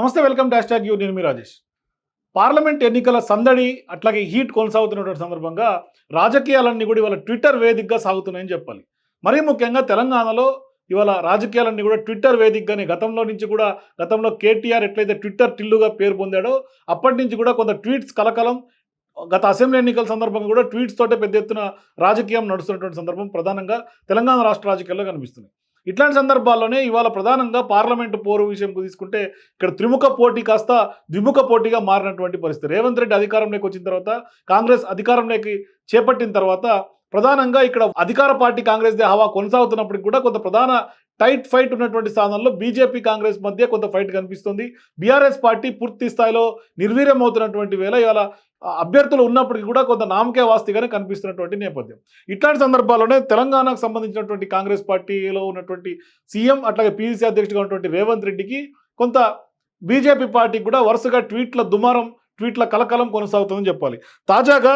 నమస్తే welcome dash tag you. నేను మీ Rajesh. Parliament ఎన్నికల సందడి అట్లాగే హీట్ కొనసాగుతున్నటువంటి సందర్భంగా రాజకీయాలన్నీ కూడా ఇవాళ ట్విట్టర్ వేదికగా సాగుతున్నాయని చెప్పాలి. మరీ ముఖ్యంగా తెలంగాణలో ఇవాళ రాజకీయాలన్నీ కూడా ట్విట్టర్ వేదికగానే గతంలో నుంచి కూడా గతంలో కేటీఆర్ ఎట్లయితే ట్విట్టర్ టిల్లుగా పేరు పొందాడో అప్పటి నుంచి కూడా కొంత ట్వీట్స్ కలకలం గత అసెంబ్లీ ఎన్నికల సందర్భంగా కూడా ట్వీట్స్ తోటే పెద్ద ఎత్తున రాజకీయం నడుస్తున్నటువంటి సందర్భం ప్రధానంగా తెలంగాణ రాష్ట్ర రాజకీయాల్లో కనిపిస్తుంది ఇట్లాంటి సందర్భాల్లోనే ఇవాళ ప్రధానంగా పార్లమెంటు పోరు విషయం తీసుకుంటే ఇక్కడ త్రిముఖ పోటీ కాస్త ద్విముఖ పోటీగా మారినటువంటి పరిస్థితి. రేవంత్ రెడ్డి అధికారంలోకి వచ్చిన తర్వాత కాంగ్రెస్ అధికారంలోకి చేపట్టిన తర్వాత ప్రధానంగా ఇక్కడ అధికార పార్టీ కాంగ్రెస్ దే హవా కొనసాగుతున్నప్పటికి కూడా కొంత ప్రధాన టైట్ ఫైట్ ఉన్నటువంటి స్థానంలో బీజేపీ కాంగ్రెస్ మధ్య కొంత ఫైట్ కనిపిస్తుంది. బీఆర్ఎస్ పార్టీ పూర్తి స్థాయిలో నిర్వీర్యం అవుతున్నటువంటి వేళ ఇవాళ అభ్యర్థులు ఉన్నప్పటికీ కూడా కొంత నామకే వాస్తిగానే కనిపిస్తున్నటువంటి నేపథ్యం. ఇట్లాంటి సందర్భాల్లోనే తెలంగాణకు సంబంధించినటువంటి కాంగ్రెస్ పార్టీలో ఉన్నటువంటి సీఎం అట్లాగే పీసీసీ అధ్యక్షుడిగా ఉన్నటువంటి రేవంత్ రెడ్డికి కొంత బీజేపీ పార్టీకి కూడా వరుసగా ట్వీట్ల దుమారం ట్వీట్ల కలకలం కొనసాగుతుందని చెప్పాలి. తాజాగా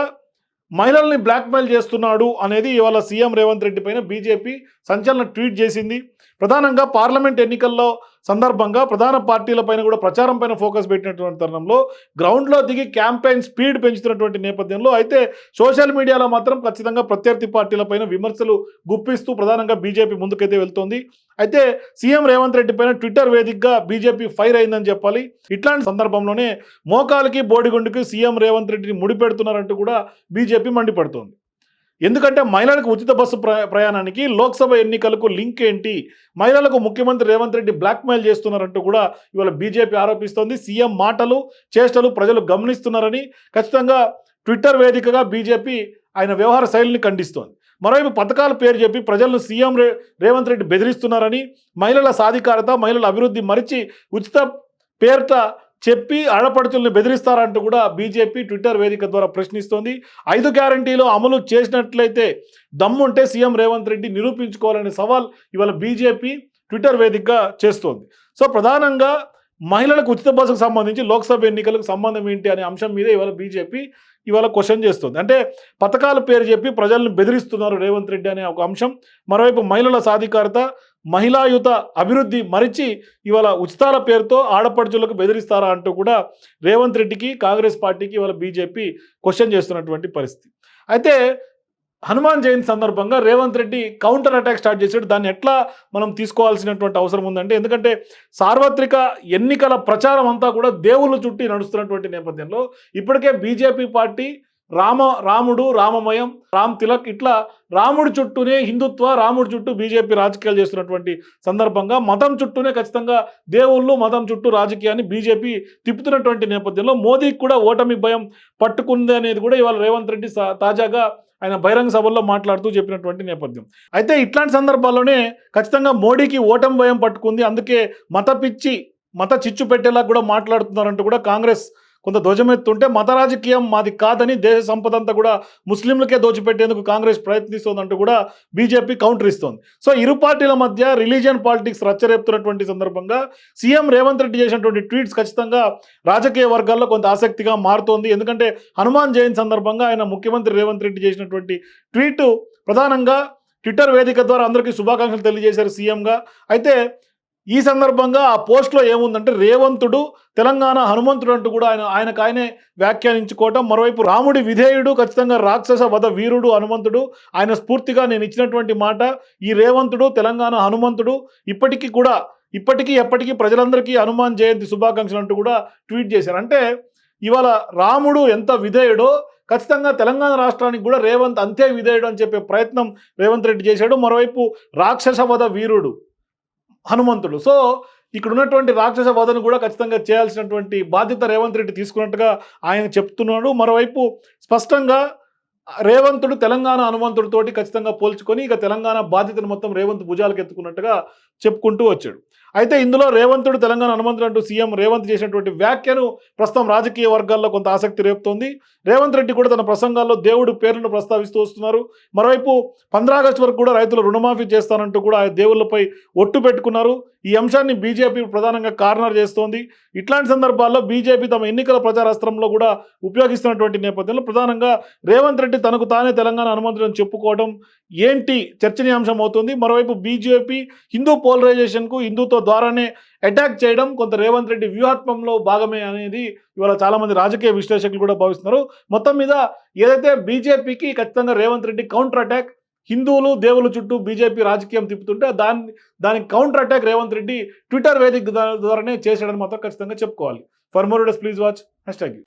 మహిళల్ని బ్లాక్మెయిల్ చేస్తున్నాడు అనేది ఇవాళ సీఎం రేవంత్ రెడ్డి పైన బీజేపీ సంచలన ట్వీట్ చేసింది. ప్రధానంగా పార్లమెంట్ ఎన్నికల్లో సందర్భంగా ప్రధాన పార్టీలపైన కూడా ప్రచారం పైన ఫోకస్ పెట్టినటువంటి తరుణంలో గ్రౌండ్లో దిగి క్యాంపెయిన్ స్పీడ్ పెంచుతున్నటువంటి నేపథ్యంలో అయితే సోషల్ మీడియాలో మాత్రం ఖచ్చితంగా ప్రత్యర్థి పార్టీల పైన విమర్శలు గుప్పిస్తూ ప్రధానంగా బీజేపీ ముందుకైతే వెళ్తోంది. అయితే సీఎం రేవంత్ రెడ్డి పైన ట్విట్టర్ వేదికగా బీజేపీ ఫైర్ అయిందని చెప్పాలి. ఇట్లాంటి సందర్భంలోనే మోకాలకి బోడిగుండుకి సీఎం రేవంత్ రెడ్డిని ముడిపెడుతున్నారంటూ కూడా బీజేపీ మండిపడుతోంది. ఎందుకంటే మహిళలకు ఉచిత బస్సు ప్ర ప్రయాణానికి లోక్సభ ఎన్నికలకు లింక్ ఏంటి? మహిళలకు ముఖ్యమంత్రి రేవంత్ రెడ్డి బ్లాక్మెయిల్ చేస్తున్నారంటూ కూడా ఇవాళ బీజేపీ ఆరోపిస్తోంది. సీఎం మాటలు చేష్టలు ప్రజలు గమనిస్తున్నారని ఖచ్చితంగా ట్విట్టర్ వేదికగా బీజేపీ ఆయన వ్యవహార శైలిని ఖండిస్తోంది. మరోవైపు పథకాల పేరు చెప్పి ప్రజలను సీఎం రే రేవంత్ రెడ్డి బెదిరిస్తున్నారని మహిళల సాధికారత మహిళల అభివృద్ధి మరిచి ఉచిత పేరిట చెప్పి ఆడపడుతుల్ని బెదిరిస్తారంటూ కూడా బీజేపీ ట్విట్టర్ వేదిక ద్వారా ప్రశ్నిస్తోంది. ఐదు గ్యారంటీలు అమలు చేసినట్లయితే దమ్ముంటే సీఎం రేవంత్ రెడ్డి నిరూపించుకోవాలనే సవాల్ ఇవాళ బీజేపీ ట్విట్టర్ వేదికగా చేస్తోంది. సో ప్రధానంగా మహిళలకు ఉచిత బస్సుకు సంబంధించి లోక్సభ ఎన్నికలకు సంబంధం ఏంటి అనే అంశం మీద ఇవాళ బీజేపీ ఇవాళ క్వశ్చన్ చేస్తుంది. అంటే పథకాల పేరు చెప్పి ప్రజలను బెదిరిస్తున్నారు రేవంత్ రెడ్డి అనే ఒక అంశం. మరోవైపు మహిళల సాధికారత మహిళాయుత అభివృద్ధి మరిచి ఇవాళ ఉచితాల పేరుతో ఆడపడుచులకు బెదిరిస్తారా అంటూ కూడా రేవంత్ రెడ్డికి కాంగ్రెస్ పార్టీకి ఇవాళ బీజేపీ క్వశ్చన్ చేస్తున్నటువంటి పరిస్థితి. అయితే హనుమాన్ జయంతి సందర్భంగా Revanth Reddy counter attack start చేశాడు. దాన్ని ఎట్లా మనం తీసుకోవాల్సినటువంటి అవసరం ఉందంటే ఎందుకంటే సార్వత్రిక ఎన్నికల ప్రచారం అంతా కూడా దేవుళ్ళ చుట్టి నడుస్తున్నటువంటి నేపథ్యంలో ఇప్పటికే బీజేపీ పార్టీ రామ రాముడు రామమయం రామ్ తిలక్ ఇట్లా రాముడి చుట్టూనే హిందుత్వ రాముడి చుట్టూ బీజేపీ రాజకీయాలు చేస్తున్నటువంటి సందర్భంగా మతం చుట్టూనే ఖచ్చితంగా దేవుళ్ళు మతం చుట్టూ రాజకీయాన్ని బీజేపీ తిప్పుతున్నటువంటి నేపథ్యంలో మోదీకి కూడా ఓటమి భయం పట్టుకుంది అనేది కూడా ఇవాళ రేవంత్ రెడ్డి తాజాగా ఆయన బహిరంగ సభల్లో మాట్లాడుతూ చెప్పినటువంటి నేపథ్యం. అయితే ఇట్లాంటి సందర్భాల్లోనే ఖచ్చితంగా మోడీకి ఓటమి భయం పట్టుకుంది. అందుకే మత పిచ్చి మత చిచ్చు పెట్టేలా కూడా మాట్లాడుతున్నారంటూ కూడా కాంగ్రెస్ కొంత ధ్వజమెత్తుంటే మత రాజకీయం మాది కాదని దేశ సంపద అంతా కూడా ముస్లింలకే దోచిపెట్టేందుకు కాంగ్రెస్ ప్రయత్నిస్తోందంటూ కూడా బీజేపీ కౌంటర్ ఇస్తోంది. సో ఇరు పార్టీల మధ్య రిలీజియన్ పాలిటిక్స్ రచ్చరేపుతున్నటువంటి సందర్భంగా సీఎం రేవంత్ రెడ్డి చేసినటువంటి ట్వీట్స్ ఖచ్చితంగా రాజకీయ వర్గాల్లో కొంత ఆసక్తిగా మారుతోంది. ఎందుకంటే హనుమాన్ జయంతి సందర్భంగా ఆయన ముఖ్యమంత్రి రేవంత్ రెడ్డి చేసినటువంటి ట్వీట్ ప్రధానంగా ట్విట్టర్ వేదిక ద్వారా అందరికీ శుభాకాంక్షలు తెలియజేశారు సీఎంగా. అయితే ఈ సందర్భంగా ఆ పోస్ట్లో ఏముందంటే రేవంతుడు తెలంగాణ హనుమంతుడు అంటూ కూడా ఆయన ఆయనకు ఆయనే వ్యాఖ్యానించుకోవటం. మరోవైపు రాముడి విధేయుడు ఖచ్చితంగా రాక్షస వధ వీరుడు హనుమంతుడు. ఆయన స్ఫూర్తిగా నేను ఇచ్చినటువంటి మాట ఈ రేవంతుడు తెలంగాణ హనుమంతుడు ఇప్పటికీ కూడా ఇప్పటికీ ఎప్పటికీ ప్రజలందరికీ హనుమాన్ జయంతి శుభాకాంక్షలు అంటూ కూడా ట్వీట్ చేశారు. అంటే ఇవాళ రాముడు ఎంత విధేయుడో ఖచ్చితంగా తెలంగాణ రాష్ట్రానికి కూడా రేవంత్ అంతే విధేయుడు అని చెప్పే ప్రయత్నం రేవంత్ రెడ్డి చేశాడు. మరోవైపు రాక్షస వధ వీరుడు హనుమంతుడు. సో ఇక్కడ ఉన్నటువంటి రాక్షస వధను కూడా ఖచ్చితంగా చేయాల్సినటువంటి బాధ్యత రేవంత్ రెడ్డి తీసుకున్నట్టుగా ఆయన చెప్తున్నాడు. మరోవైపు స్పష్టంగా రేవంతుడు తెలంగాణ హనుమంతుడితోటి ఖచ్చితంగా పోల్చుకొని ఇక తెలంగాణ బాధ్యతను మొత్తం రేవంత్ భుజాలకు ఎత్తుకున్నట్టుగా చెప్పుకుంటూ వచ్చాడు. అయితే ఇందులో రేవంతుడు తెలంగాణ హనుమంతుడు అంటూ సీఎం రేవంత్ చేసినటువంటి వ్యాఖ్యను ప్రస్తుతం రాజకీయ వర్గాల్లో కొంత ఆసక్తి రేపుతోంది. రేవంత్ రెడ్డి కూడా తన ప్రసంగాల్లో దేవుడు పేర్లను ప్రస్తావిస్తూ వస్తున్నారు. మరోవైపు పంద్రాగస్టు వరకు కూడా రైతులు రుణమాఫీ చేస్తానంటూ కూడా ఆయన దేవుళ్ళపై ఒట్టు పెట్టుకున్నారు. ఈ అంశాన్ని బీజేపీ ప్రధానంగా కార్నర్ చేస్తోంది. ఇట్లాంటి సందర్భాల్లో బీజేపీ తమ ఎన్నికల ప్రచారాస్త్రంలో కూడా ఉపయోగిస్తున్నటువంటి నేపథ్యంలో ప్రధానంగా రేవంత్ రెడ్డి తనకు తానే తెలంగాణ హనుమంతుడని చెప్పుకోవడం ఏంటి చర్చనీయాంశం అవుతుంది. మరోవైపు బీజేపీ హిందూ పోలరైజేషన్కు హిందూతో ద్వారానే అటాక్ చేయడం కొంత రేవంత్ రెడ్డి వ్యూహాత్మంలో భాగమే అనేది ఇవాళ చాలామంది రాజకీయ విశ్లేషకులు కూడా భావిస్తున్నారు. మొత్తం మీద ఏదైతే బీజేపీకి ఖచ్చితంగా రేవంత్ రెడ్డి కౌంటర్ అటాక్ హిందువులు దేవుల చుట్టూ బీజేపీ రాజకీయం తిప్పుతుంటే దాన్ని దానికి counter attack Revanth Reddy Twitter వేదిక ద్వారానే చేశాడని మాత్రం ఖచ్చితంగా చెప్పుకోవాలి. For more please watch hashtag